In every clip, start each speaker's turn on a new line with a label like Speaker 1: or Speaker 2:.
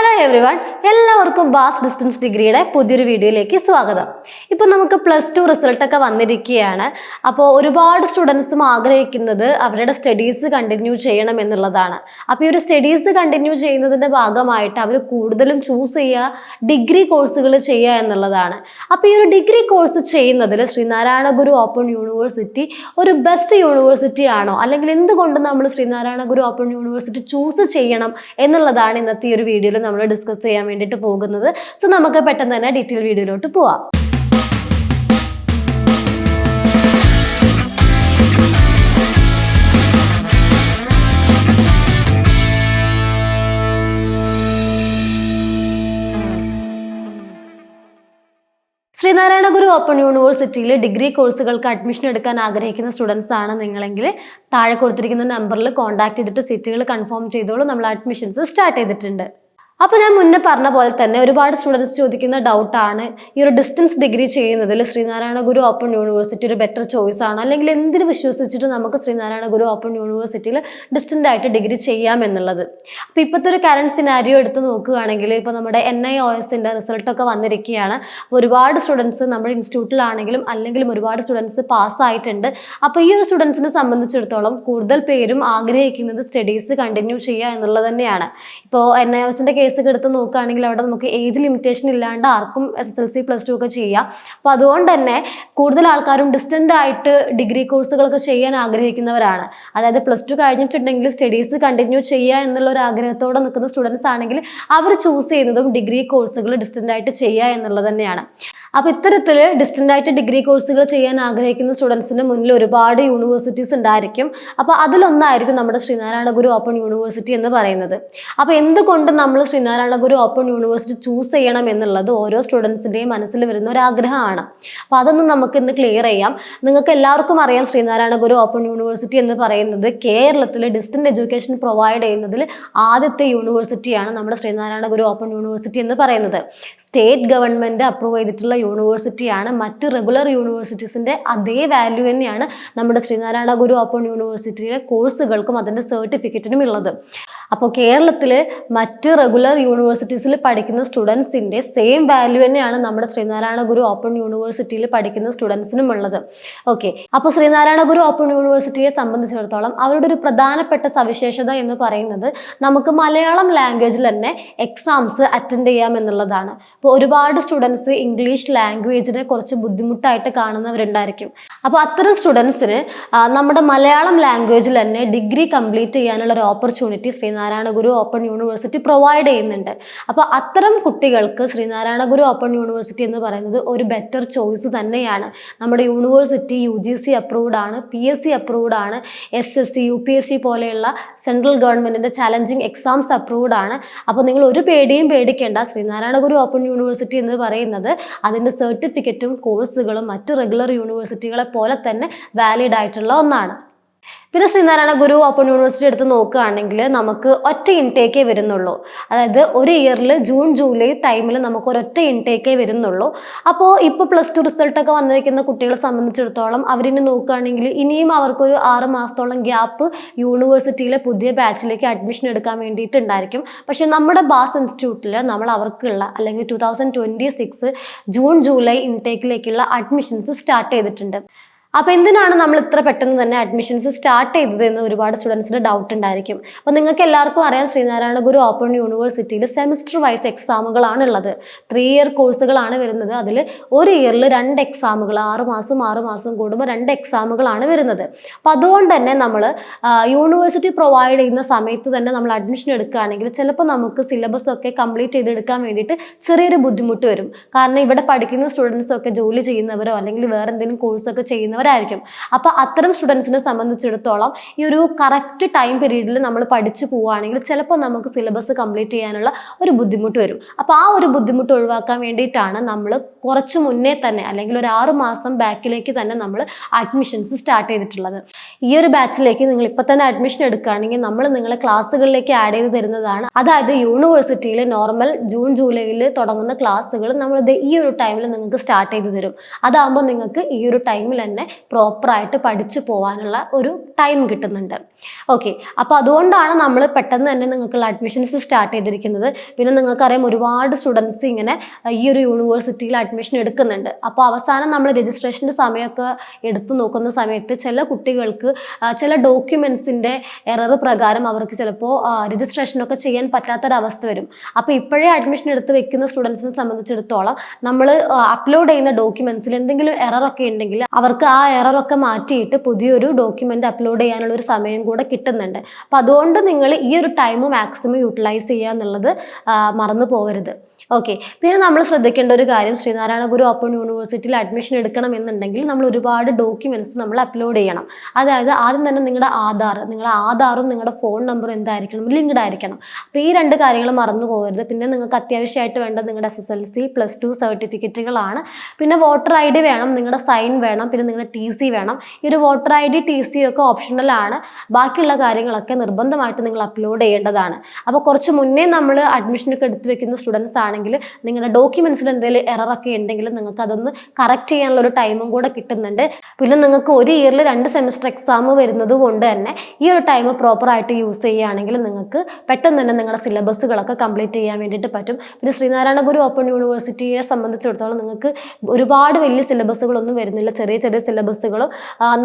Speaker 1: Hello everyone എല്ലാവർക്കും ബാസ് distance ഡിഗ്രിയുടെ പുതിയൊരു വീഡിയോയിലേക്ക് സ്വാഗതം. ഇപ്പോൾ നമുക്ക് പ്ലസ് ടു റിസൾട്ടൊക്കെ വന്നിരിക്കുകയാണ്. അപ്പോൾ ഒരുപാട് സ്റ്റുഡൻസും ആഗ്രഹിക്കുന്നത് അവരുടെ സ്റ്റഡീസ് കണ്ടിന്യൂ ചെയ്യണം എന്നുള്ളതാണ്. അപ്പോൾ ഈ ഒരു സ്റ്റഡീസ് കണ്ടിന്യൂ ചെയ്യുന്നതിന്റെ ഭാഗമായിട്ട് അവർ കൂടുതലും ചൂസ് ചെയ്യുക ഡിഗ്രി കോഴ്സുകൾ ചെയ്യുക എന്നുള്ളതാണ്. അപ്പോൾ ഈ ഒരു ഡിഗ്രി കോഴ്സ് ചെയ്യുന്നതിൽ ശ്രീനാരായണ ഗുരു ഓപ്പൺ യൂണിവേഴ്സിറ്റി ഒരു ബെസ്റ്റ് യൂണിവേഴ്സിറ്റി ആണോ? അല്ലെങ്കിൽ എന്തുകൊണ്ട് നമ്മൾ Sreenarayana Guru open university choose ചെയ്യണം എന്നുള്ളതാണ് ഇന്നത്തെ ഈ ഒരു വീഡിയോയിൽ നമ്മൾ ഡിസ്കസ് ചെയ്യാൻ വേണ്ടിയിട്ട് പോകുന്നത്. സോ നമുക്ക് പെട്ടെന്ന് തന്നെ ഡീറ്റെയിൽ വീഡിയോയിലോട്ട് പോവാം. ശ്രീനാരായണ ഗുരു ഓപ്പൺ യൂണിവേഴ്സിറ്റിയിൽ ഡിഗ്രി കോഴ്സുകൾക്ക് അഡ്മിഷൻ എടുക്കാൻ ആഗ്രഹിക്കുന്ന സ്റ്റുഡൻസ് ആണ് നിങ്ങളെങ്കിൽ താഴെ കൊടുത്തിരിക്കുന്ന നമ്പറിൽ കോൺടാക്ട് ചെയ്തിട്ട് സീറ്റുകൾ കൺഫേം ചെയ്തോളൂ. നമ്മൾ അഡ്മിഷൻസ് സ്റ്റാർട്ട് ചെയ്തിട്ടുണ്ട്. അപ്പോൾ ഞാൻ മുന്നേ പറഞ്ഞ പോലെ തന്നെ ഒരുപാട് സ്റ്റുഡൻസ് ചോദിക്കുന്ന ഡൗട്ടാണ് ഈ ഒരു ഡിസ്റ്റൻസ് ഡിഗ്രി ചെയ്യുന്നതിൽ ശ്രീനാരായണ ഗുരു ഓപ്പൺ യൂണിവേഴ്സിറ്റി ഒരു ബെറ്റർ ചോയ്സ് ആണ്. അല്ലെങ്കിൽ എന്തിന് വിശ്വസിച്ചിട്ട് നമുക്ക് ശ്രീനാരായണ ഗുരു ഓപ്പൺ യൂണിവേഴ്സിറ്റിയിൽ ഡിസ്റ്റന്റ് ആയിട്ട് ഡിഗ്രി ചെയ്യാം എന്നുള്ളത്. അപ്പോൾ ഇപ്പോഴത്തെ ഒരു കറണ്ട് സിനാരിയോ എടുത്ത് നോക്കുകയാണെങ്കിൽ ഇപ്പോൾ നമ്മുടെ എൻ ഐ ഒ എസിന്റെ റിസൾട്ടൊക്കെ വന്നിരിക്കുകയാണ്. ഒരുപാട് സ്റ്റുഡൻസ് നമ്മുടെ ഇൻസ്റ്റിറ്റ്യൂട്ടിലാണെങ്കിലും അല്ലെങ്കിലും ഒരുപാട് സ്റ്റുഡൻസ് പാസ്സായിട്ടുണ്ട് അപ്പോൾ ഈ ഒരു സ്റ്റുഡൻസിനെ സംബന്ധിച്ചിടത്തോളം കൂടുതൽ പേരും ആഗ്രഹിക്കുന്നത് സ്റ്റഡീസ് കണ്ടിന്യൂ ചെയ്യുക എന്നുള്ളത് തന്നെയാണ്. ഇപ്പോൾ എൻ ഐ ഒ എസിന്റെ കേസൊക്കെ എടുത്ത് നോക്കുകയാണെങ്കിൽ അവിടെ നമുക്ക് ഏജ് ലിമിറ്റേഷൻ ഇല്ലാണ്ട് ആർക്കും S S L C plus two ഒക്കെ ചെയ്യാം. അപ്പോൾ അതുകൊണ്ട് തന്നെ കൂടുതൽ ആൾക്കാരും ഡിസ്റ്റന്റ് ആയിട്ട് ഡിഗ്രി കോഴ്സുകളൊക്കെ ചെയ്യാൻ ആഗ്രഹിക്കുന്നവരാണ്. അതായത് പ്ലസ് ടു കഴിഞ്ഞിട്ടുണ്ടെങ്കിൽ സ്റ്റഡീസ് കണ്ടിന്യൂ ചെയ്യുക എന്നുള്ള ഒരു ആഗ്രഹത്തോടെ നിൽക്കുന്ന സ്റ്റുഡൻസ് ആണെങ്കിൽ അവർ ചൂസ് ചെയ്യുന്നതും ഡിഗ്രി കോഴ്സുകൾ ഡിസ്റ്റന്റ് ആയിട്ട് ചെയ്യുക എന്നുള്ളത് തന്നെയാണ്. അപ്പോൾ ഇത്തരത്തിൽ ഡിസ്റ്റന്റ് ആയിട്ട് ഡിഗ്രി കോഴ്സുകൾ ചെയ്യാൻ ആഗ്രഹിക്കുന്ന സ്റ്റുഡൻസിന്റെ മുന്നിൽ ഒരുപാട് യൂണിവേഴ്സിറ്റീസ് ഉണ്ടായിരിക്കും. അപ്പോൾ അതിലൊന്നായിരിക്കും നമ്മുടെ ശ്രീനാരായണ ഗുരു ഓപ്പൺ യൂണിവേഴ്സിറ്റി എന്ന് പറയുന്നത്. അപ്പോൾ എന്തുകൊണ്ട് നമ്മൾ Sreenarayana Guru open university choose ചെയ്യണം എന്നുള്ളത് ഓരോ സ്റ്റുഡൻസിന്റെയും മനസ്സിൽ വരുന്ന ഒരു ആഗ്രഹമാണ്. അപ്പോൾ അതൊന്നും നമുക്ക് ഇന്ന് ക്ലിയർ ചെയ്യാം. നിങ്ങൾക്ക് എല്ലാവർക്കും അറിയാം ശ്രീനാരായണ ഗുരു ഓപ്പൺ യൂണിവേഴ്സിറ്റി എന്ന് പറയുന്നത് കേരളത്തിൽ ഡിസ്റ്റന്റ് എഡ്യൂക്കേഷൻ പ്രൊവൈഡ് ചെയ്യുന്നതിൽ ആദ്യത്തെ യൂണിവേഴ്സിറ്റിയാണ് നമ്മുടെ ശ്രീനാരായണ ഗുരു ഓപ്പൺ യൂണിവേഴ്സിറ്റി എന്ന് പറയുന്നത്. സ്റ്റേറ്റ് ഗവൺമെന്റ് അപ്രൂവ് ചെയ്തിട്ടുള്ള യൂണിവേഴ്സിറ്റിയാണ്. മറ്റ് റെഗുലർ യൂണിവേഴ്സിറ്റീസിന്റെ അതേ വാല്യൂ തന്നെയാണ് നമ്മുടെ ശ്രീനാരായണ ഗുരു ഓപ്പൺ യൂണിവേഴ്സിറ്റിയിലെ കോഴ്സുകൾക്കും അതിന്റെ സർട്ടിഫിക്കറ്റിനും ഉള്ളത്. അപ്പോൾ കേരളത്തിൽ മറ്റ് റെഗുലർ യൂണിവേഴ്സിറ്റീസിൽ പഠിക്കുന്ന സ്റ്റുഡൻസിന്റെ സെയിം വാല്യൂ തന്നെയാണ് നമ്മുടെ ശ്രീനാരായണ ഗുരു ഓപ്പൺ യൂണിവേഴ്സിറ്റിയിൽ പഠിക്കുന്ന സ്റ്റുഡൻസിനും ഉള്ളത്. ഓക്കെ അപ്പോൾ ശ്രീനാരായണ ഗുരു ഓപ്പൺ യൂണിവേഴ്സിറ്റിയെ സംബന്ധിച്ചിടത്തോളം അവരുടെ ഒരു പ്രധാനപ്പെട്ട സവിശേഷത എന്ന് പറയുന്നത് നമുക്ക് മലയാളം ലാംഗ്വേജിൽ തന്നെ എക്സാംസ് അറ്റൻഡ് ചെയ്യാം എന്നുള്ളതാണ്. അപ്പോൾ ഒരുപാട് സ്റ്റുഡൻസ് ഇംഗ്ലീഷ് ലാംഗ്വേജിനെ കുറച്ച് ബുദ്ധിമുട്ടായിട്ട് കാണുന്നവരുണ്ടായിരിക്കും. അപ്പോൾ അത്തരം സ്റ്റുഡൻസിന് നമ്മുടെ മലയാളം ലാംഗ്വേജിൽ തന്നെ ഡിഗ്രി കംപ്ലീറ്റ് ചെയ്യാനുള്ള ഒരു opportunity Sreenarayana Guru open university provide ചെയ്യുന്നുണ്ട്. അപ്പോൾ അത്തരം കുട്ടികൾക്ക് ശ്രീനാരായണ ഗുരു ഓപ്പൺ യൂണിവേഴ്സിറ്റി എന്ന് പറയുന്നത് ഒരു ബെറ്റർ ചോയ്സ് തന്നെയാണ്. നമ്മുടെ university U G C approved ആണ് പി എസ് സി അപ്രൂവ്ഡ് ആണ് S S C U P S C പോലെയുള്ള സെൻട്രൽ ഗവൺമെന്റിന്റെ ചലഞ്ചിങ് എക്സാംസ് അപ്രൂവ്ഡ് ആണ്. അപ്പോൾ നിങ്ങൾ ഒരു പേടിയും പേടിക്കേണ്ട ശ്രീനാരായണ ഗുരു ഓപ്പൺ യൂണിവേഴ്സിറ്റി എന്ന് പറയുന്നത് അതിന്റെ സർട്ടിഫിക്കറ്റും കോഴ്സുകളും മറ്റ് റെഗുലർ യൂണിവേഴ്സിറ്റികളെ പോലെ തന്നെ വാലിഡ് ആയിട്ടുള്ള ഒന്നാണ്. പിന്നെ ശ്രീനാരായണ ഗുരു ഓപ്പൺ യൂണിവേഴ്സിറ്റി എടുത്ത് നോക്കുകയാണെങ്കിൽ നമുക്ക് ഒറ്റ ഇൻടേക്കേ വരുന്നുള്ളൂ. അതായത് ഒരു ഇയറിൽ ജൂൺ ജൂലൈ ടൈമിൽ നമുക്ക് ഒരൊറ്റ ഇൻടേക്കേ വരുന്നുള്ളൂ. അപ്പോൾ ഇപ്പോൾ പ്ലസ് ടു റിസൾട്ടൊക്കെ വന്നിരിക്കുന്ന കുട്ടികളെ സംബന്ധിച്ചിടത്തോളം അവരിനെ നോക്കുകയാണെങ്കിൽ ഇനിയും അവർക്കൊരു ആറ് മാസത്തോളം ഗ്യാപ്പ് യൂണിവേഴ്സിറ്റിയിലെ പുതിയ ബാച്ചിലേക്ക് അഡ്മിഷൻ എടുക്കാൻ വേണ്ടിയിട്ടുണ്ടായിരിക്കും. പക്ഷേ നമ്മുടെ ബാസ് ഇൻസ്റ്റിറ്റ്യൂട്ടിൽ നമ്മൾ അവർക്കുള്ള അല്ലെങ്കിൽ two thousand twenty six June July ഇൻടേക്കിലേക്കുള്ള admissions start ചെയ്തിട്ടുണ്ട്. അപ്പോൾ എന്തിനാണ് നമ്മൾ ഇത്ര പെട്ടെന്ന് തന്നെ അഡ്മിഷൻസ് സ്റ്റാർട്ട് ചെയ്തത് എന്ന് ഒരുപാട് സ്റ്റുഡൻസിന് ഡൗട്ട് ഉണ്ടായിരിക്കും. അപ്പോൾ നിങ്ങൾക്ക് എല്ലാവർക്കും അറിയാം ശ്രീനാരായണ ഗുരു ഓപ്പൺ യൂണിവേഴ്സിറ്റിയിൽ സെമിസ്റ്റർ വൈസ് എക്സാമുകളാണ് ഉള്ളത്. ത്രീ ഇയർ കോഴ്സുകളാണ് വരുന്നത്. അതിൽ ഒരു ഇയറിൽ രണ്ട് എക്സാമുകൾ ആറ് മാസം ആറ് മാസം കൂടുമ്പോൾ രണ്ട് എക്സാമുകളാണ് വരുന്നത്. അപ്പോൾ അതുകൊണ്ട് തന്നെ നമ്മൾ യൂണിവേഴ്സിറ്റി പ്രൊവൈഡ് ചെയ്യുന്ന സമയത്ത് തന്നെ നമ്മൾ അഡ്മിഷൻ എടുക്കുകയാണെങ്കിൽ ചിലപ്പോൾ നമുക്ക് സിലബസ് ഒക്കെ കംപ്ലീറ്റ് ചെയ്തെടുക്കാൻ വേണ്ടിയിട്ട് ചെറിയൊരു ബുദ്ധിമുട്ട് വരും. കാരണം ഇവിടെ പഠിക്കുന്ന സ്റ്റുഡൻസ് ഒക്കെ ജോലി ചെയ്യുന്നവരോ അല്ലെങ്കിൽ വേറെ എന്തെങ്കിലും കോഴ്സൊക്കെ ചെയ്യുന്നവർ പഠിക്കുന്നവരായിരിക്കും അപ്പോൾ അത്തരം സ്റ്റുഡൻസിനെ സംബന്ധിച്ചിടത്തോളം ഈ ഒരു കറക്റ്റ് ടൈം പീരീഡിൽ നമ്മൾ പഠിച്ചു പോവുകയാണെങ്കിൽ ചിലപ്പോൾ നമുക്ക് സിലബസ് കംപ്ലീറ്റ് ചെയ്യാനുള്ള ഒരു ബുദ്ധിമുട്ട് വരും. അപ്പോൾ ആ ഒരു ബുദ്ധിമുട്ട് ഒഴിവാക്കാൻ വേണ്ടിയിട്ടാണ് നമ്മൾ കുറച്ച് മുന്നേ തന്നെ അല്ലെങ്കിൽ ഒരു ആറു മാസം ബാക്കിലേക്ക് തന്നെ നമ്മൾ അഡ്മിഷൻസ് സ്റ്റാർട്ട് ചെയ്തിട്ടുള്ളത്. ഈ ഒരു ബാച്ചിലേക്ക് നിങ്ങൾ ഇപ്പം തന്നെ അഡ്മിഷൻ എടുക്കുകയാണെങ്കിൽ നമ്മൾ നിങ്ങളെ ക്ലാസ്സുകളിലേക്ക് ആഡ് ചെയ്ത് തരുന്നതാണ്. അതായത് യൂണിവേഴ്സിറ്റിയിൽ നോർമൽ ജൂൺ ജൂലൈയിൽ തുടങ്ങുന്ന ക്ലാസ്സുകൾ നമ്മൾ ഈ ഒരു ടൈമിൽ നിങ്ങൾക്ക് സ്റ്റാർട്ട് ചെയ്ത് തരും. അതാകുമ്പോൾ നിങ്ങൾക്ക് ഈ ഒരു ടൈമിൽ തന്നെ പ്രോപ്പറായിട്ട് പഠിച്ചു പോകാനുള്ള ഒരു ടൈം കിട്ടുന്നുണ്ട്. ഓക്കെ അപ്പോൾ അതുകൊണ്ടാണ് നമ്മൾ പെട്ടെന്ന് തന്നെ നിങ്ങൾക്കുള്ള അഡ്മിഷൻസ് സ്റ്റാർട്ട് ചെയ്തിരിക്കുന്നത്. പിന്നെ നിങ്ങൾക്കറിയാം ഒരുപാട് സ്റ്റുഡൻസ് ഇങ്ങനെ ഈ ഒരു യൂണിവേഴ്സിറ്റിയിൽ അഡ്മിഷൻ എടുക്കുന്നുണ്ട്. അപ്പോൾ അവസാനം നമ്മൾ രജിസ്ട്രേഷന്റെ സമയമൊക്കെ എടുത്തു നോക്കുന്ന സമയത്ത് ചില കുട്ടികൾക്ക് ചില ഡോക്യുമെൻസിന്റെ എറർ പ്രകാരം അവർക്ക് ചിലപ്പോൾ രജിസ്ട്രേഷനൊക്കെ ചെയ്യാൻ പറ്റാത്തൊരവസ്ഥ വരും. അപ്പോൾ ഇപ്പോഴേ അഡ്മിഷൻ എടുത്ത് വെക്കുന്ന സ്റ്റുഡൻസിനെ സംബന്ധിച്ചിടത്തോളം നമ്മൾ അപ്ലോഡ് ചെയ്യുന്ന ഡോക്യുമെൻസിൽ എന്തെങ്കിലും എററൊക്കെ ഉണ്ടെങ്കിൽ അവർക്ക് ആ എററൊക്കെ മാറ്റിയിട്ട് പുതിയൊരു ഡോക്യുമെന്റ് അപ്ലോഡ് ചെയ്യാനുള്ള ഒരു സമയം കൂടെ കിട്ടുന്നുണ്ട്. അപ്പോൾ അതുകൊണ്ട് നിങ്ങൾ ഈ ഒരു ടൈം മാക്സിമം യൂട്ടിലൈസ് ചെയ്യുക എന്നുള്ളത് മറന്നു പോകരുത്. ഓക്കെ പിന്നെ നമ്മൾ ശ്രദ്ധിക്കേണ്ട ഒരു കാര്യം ശ്രീനാരായണ ഗുരു ഓപ്പൺ യൂണിവേഴ്സിറ്റിയിൽ അഡ്മിഷൻ എടുക്കണം എന്നുണ്ടെങ്കിൽ നമ്മൾ ഒരുപാട് ഡോക്യുമെന്റ്സ് നമ്മൾ അപ്ലോഡ് ചെയ്യണം. അതായത് ആദ്യം തന്നെ നിങ്ങളുടെ ആധാർ നിങ്ങളുടെ ആധാറും നിങ്ങളുടെ ഫോൺ നമ്പറും എന്തായിരിക്കണം ലിങ്ക്ഡ് ആയിരിക്കണം. അപ്പോൾ ഈ രണ്ട് കാര്യങ്ങൾ മറന്നു പോകരുത്. പിന്നെ നിങ്ങൾക്ക് അത്യാവശ്യമായിട്ട് വേണ്ടത് നിങ്ങളുടെ S S L C plus two സർട്ടിഫിക്കറ്റുകളാണ് പിന്നെ വോട്ടർ ഐ ഡി വേണം നിങ്ങളുടെ സൈൻ വേണം പിന്നെ നിങ്ങളുടെ ടി സി വേണം. ഈ ഒരു voter I D T C ഒക്കെ ഓപ്ഷണലാണ് ബാക്കിയുള്ള കാര്യങ്ങളൊക്കെ നിർബന്ധമായിട്ട് നിങ്ങൾ അപ്ലോഡ് ചെയ്യേണ്ടതാണ്. അപ്പോൾ കുറച്ച് മുന്നേ നമ്മൾ അഡ്മിഷനൊക്കെ എടുത്തു വെക്കുന്ന സ്റ്റുഡൻസ് ആണെങ്കിൽ നിങ്ങളുടെ ഡോക്യുമെൻസിൽ എന്തെങ്കിലും എററൊക്കെ ഉണ്ടെങ്കിൽ നിങ്ങൾക്ക് അതൊന്ന് കറക്റ്റ് ചെയ്യാനുള്ള ഒരു ടൈമും കൂടെ കിട്ടുന്നുണ്ട്. പിന്നെ നിങ്ങൾക്ക് ഒരു ഇയറിൽ രണ്ട് സെമിസ്റ്റർ എക്സാം വരുന്നത് കൊണ്ട് തന്നെ ഈ ഒരു ടൈം പ്രോപ്പറായിട്ട് യൂസ് ചെയ്യുകയാണെങ്കിൽ നിങ്ങൾക്ക് പെട്ടെന്ന് തന്നെ നിങ്ങളുടെ സിലബസുകളൊക്കെ കംപ്ലീറ്റ് ചെയ്യാൻ വേണ്ടിയിട്ട് പറ്റും. പിന്നെ ശ്രീനാരായണ ഗുരു ഓപ്പൺ യൂണിവേഴ്സിറ്റിയെ സംബന്ധിച്ചിടത്തോളം നിങ്ങൾക്ക് ഒരുപാട് വലിയ സിലബസുകളൊന്നും വരുന്നില്ല. ചെറിയ ചെറിയ സിലബസുകളും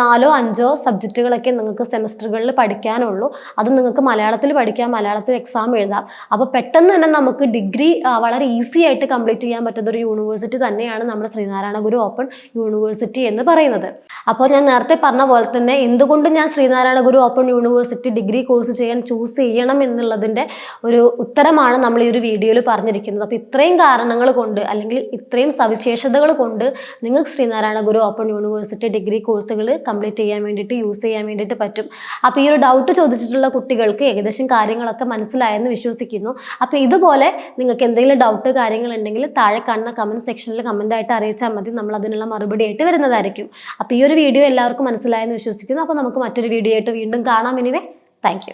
Speaker 1: നാലോ അഞ്ചോ സബ്ജക്റ്റുകളൊക്കെ നിങ്ങൾക്ക് സെമിസ്റ്ററുകളിൽ പഠിക്കാനുള്ളൂ. അത് നിങ്ങൾക്ക് മലയാളത്തിൽ പഠിക്കാം മലയാളത്തിൽ എക്സാം എഴുതാം. അപ്പോൾ പെട്ടെന്ന് തന്നെ നമുക്ക് ഡിഗ്രി വളരെ ഈസി ആയിട്ട് കംപ്ലീറ്റ് ചെയ്യാൻ പറ്റുന്ന ഒരു യൂണിവേഴ്സിറ്റി തന്നെയാണ് നമ്മുടെ ശ്രീനാരായണ ഗുരു ഓപ്പൺ യൂണിവേഴ്സിറ്റി എന്ന് പറയുന്നത്. അപ്പോൾ ഞാൻ നേരത്തെ പറഞ്ഞ പോലെ തന്നെ എന്തുകൊണ്ട് ഞാൻ Sreenarayana Guru open university degree course ചെയ്യാൻ ചൂസ് ചെയ്യണം എന്നുള്ളതിന്റെ ഒരു ഉത്തരമാണ് നമ്മൾ ഈ ഒരു വീഡിയോയിൽ പറഞ്ഞിരിക്കുന്നത്. അപ്പോൾ ഇത്രയും കാരണങ്ങൾ കൊണ്ട് അല്ലെങ്കിൽ ഇത്രയും സവിശേഷതകൾ കൊണ്ട് നിങ്ങൾക്ക് Sreenarayana Guru open university degree കോഴ്സുകൾ കംപ്ലീറ്റ് ചെയ്യാൻ വേണ്ടിയിട്ട് യൂസ് ചെയ്യാൻ വേണ്ടിയിട്ട് പറ്റും. അപ്പോൾ ഈ ഒരു ഡൗട്ട് ചോദിച്ചിട്ടുള്ള കുട്ടികൾക്ക് ഏകദേശം കാര്യങ്ങളൊക്കെ മനസ്സിലായെന്ന് വിശ്വസിക്കുന്നു. അപ്പോൾ ഇതുപോലെ നിങ്ങൾക്ക് എന്തെങ്കിലും ഡൗട്ട് കാര്യങ്ങൾ ഉണ്ടെങ്കിൽ താഴെ കാണുന്ന കമന്റ് സെക്ഷനിൽ ആയിട്ട് അറിയിച്ചാൽ മതി. നമ്മൾ അതിനുള്ള മറുപടി ആയിട്ട് വരുന്നതായിരിക്കും. അപ്പോൾ ഈ ഒരു വീഡിയോ എല്ലാവർക്കും മനസ്സിലായെന്ന് വിശ്വസിക്കുന്നു. അപ്പോൾ നമുക്ക് മറ്റൊരു വീഡിയോ ആയിട്ട് വീണ്ടും കാണാം. ഇനിവേ താങ്ക്